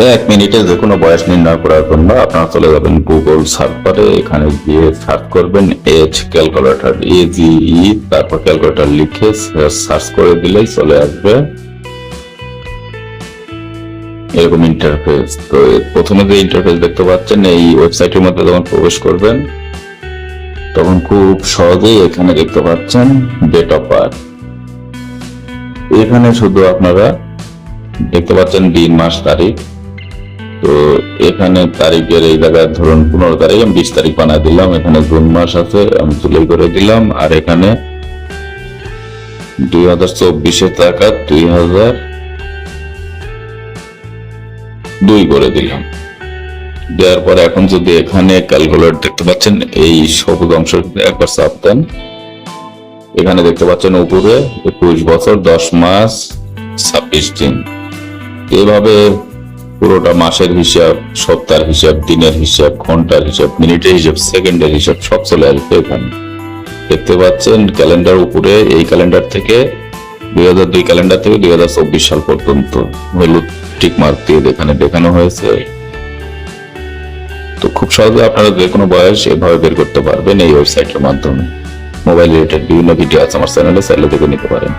এক মিনিটে যে কোনো বয়স নির্ণয় করার জন্য আপনারা চলে যাবেন গুগল সার্ভারে এখানে গিয়ে সার্চ করবেন এজ ক্যালকুলেটর এ জি ই তারপর ক্যালকুলেটর লিখে সার্চ করে দিলেই চলে আসবে। এরকম ইন্টারফেস তো প্রথমে যে ইন্টারফেস দেখতে পাচ্ছেন, এই ওয়েবসাইটের মধ্যে যখন প্রবেশ করবেন, তখন খুব সহজেই এখানে দেখতে পাচ্ছেন ডেট অফ বার্থ এখানে শুধু আপনারা দেখতে পাচ্ছেন দিন, মাস, তারিখ। তো এখানে তারিখের এই জায়গায় ধরুন পনেরো তারিখ, আমি বিশ তারিখ বানায় দিলাম, এখানে জুন মাস আছে, আমি তুলে করে দিলাম, আর এখানে দুই হাজার চব্বিশে টাকা দুই হাজার দুই করে দিলাম। দেওয়ার পরে এখন যদি এখানে ক্যালকুলেট দেখতে পাচ্ছেন, এই সবুজ অংশ একবার চাপ দেন। এখানে দেখতে পাচ্ছেন উপরে একুশ বছর, দশ মাস, ছাব্বিশ দিন। এভাবে পুরোটা মাসের হিসাব, সপ্তাহের হিসাব, দিনের হিসাব, ঘণ্টার হিসাব, মিনিটের হিসাব, সেকেন্ডের হিসাব, সব চলে আসবে এখানে। দেখতে পাচ্ছেন ক্যালেন্ডার উপরে, এই ক্যালেন্ডার থেকে দুই হাজার দুই ক্যালেন্ডার থেকে দুই হাজার চব্বিশ সাল পর্যন্ত। হলুদ টিক মার্ক দিয়ে এখানে দেখানো হয়েছে। তো খুব সহজে আপনারা যে কোনো বয়স এভাবে বের করতে পারবেন এই ওয়েবসাইটের মাধ্যমে। মোবাইল রিলেটেড বিভিন্ন ভিডিও আছে আমার চ্যানেলে, চাইলে দেখে নিতে পারেন।